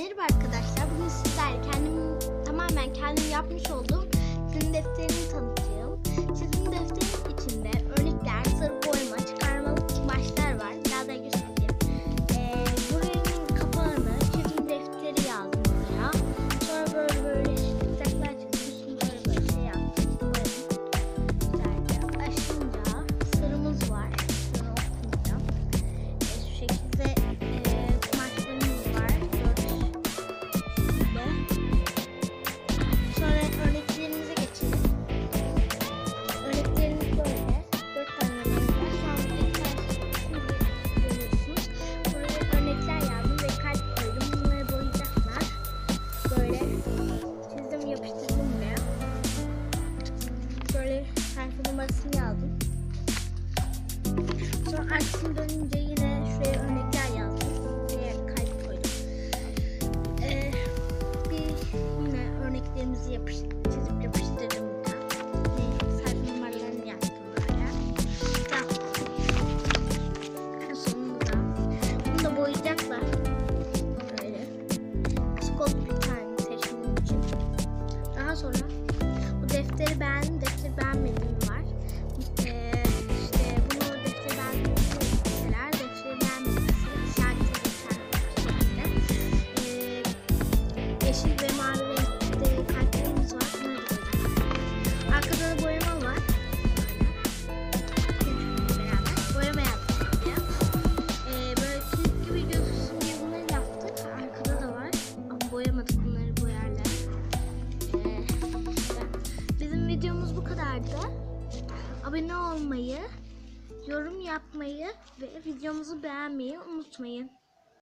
Merhaba arkadaşlar. Bugün sizler kendim tamamen kendim yapmış olduğum yapıştırdım buraya. Böyle sayfa numarasını aldım. Sonra açtım dönüyorum. defteri beğendim, defteri beğenmedim var. Ee, işte bunu defteri beğendim deseler, defteri beğenmedim deseler yeşil abone olmayı, yorum yapmayı ve videomuzu beğenmeyi unutmayın.